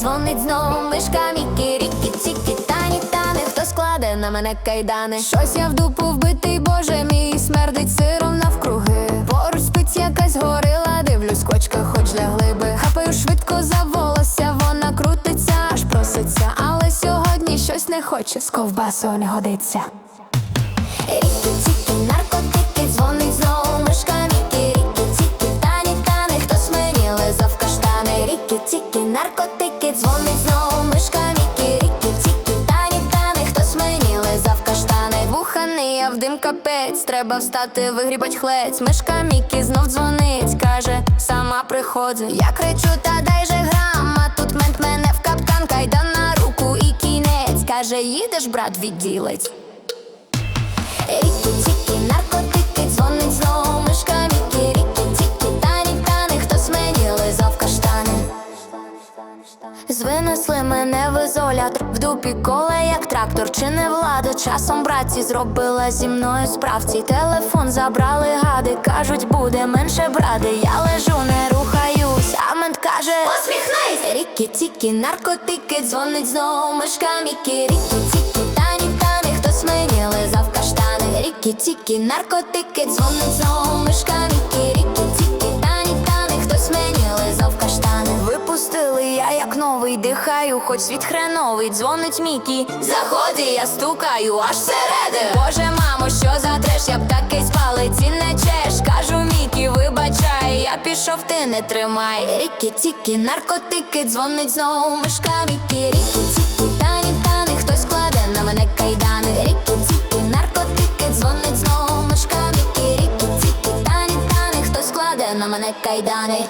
дзвонить знову мишка Мікі, рікі, цікі, тані, тани, хто складе на мене кайдани. Щось я в дупу вбитий, боже мій, смердить сиром навкруги. Поруч спить якась горила, дивлюсь, кочка, хоч для глиби. Хапаю швидко за волосся, вона крутиться, аж проситься. Але сьогодні щось не хоче, з ковбасою не годиться. Рікі-цікі, наркотики, дзвонить знову мишка Мікі Рікі-цікі, тані, тани, хтось мені лизав каштани Рікі-цікі, наркотики, дзвонить знову мишка Мікі Рікі-цікі, тані, тани, хтось мені лизав каштани. Вуханий, я в дим капець, треба встати, вигрібать хлець. Мишка Мікі знов дзвонить, каже, сама приходить Я кричу, та дай же грам, а тут мент мене в капкан Кайдан на руку і кінець, каже, їдеш, брат, відділить? Рікі-цікі, наркотики, дзвонить знову Звинесли мене в ізолятор В дупі коле, як трактор, чи не влада? Часом братці зробила зі мною справці. Телефон забрали гади, кажуть, буде менше бради. Я лежу, не рухаюсь, а мент каже Посміхнись! Рікі-цікі, наркотики, дзвонить знову мишка Мікі Рікі-цікі, тані, тани, хтось мені лизав каштани. Рікі-цікі, наркотики, дзвонить знову мишка Мікі як новий, дихаю, хоч світ хреновий, дзвонить Мікі. Заходи, я стукаю, аж всередину. Боже, мамо, що за треш, я б такий з палиці не чеш. Кажу Мікі, вибачай, я пішов, ти не тримай. Рікі-цікі, наркотики, дзвонить знову мишка Мікі. Рікі-цікі, тані, тани, хтось кладе на мене кайдани. Рікі-цікі, наркотики, дзвонить знову мишка Мікі. Рікі-цікі, тані, тани, хтось кладе на мене кайдани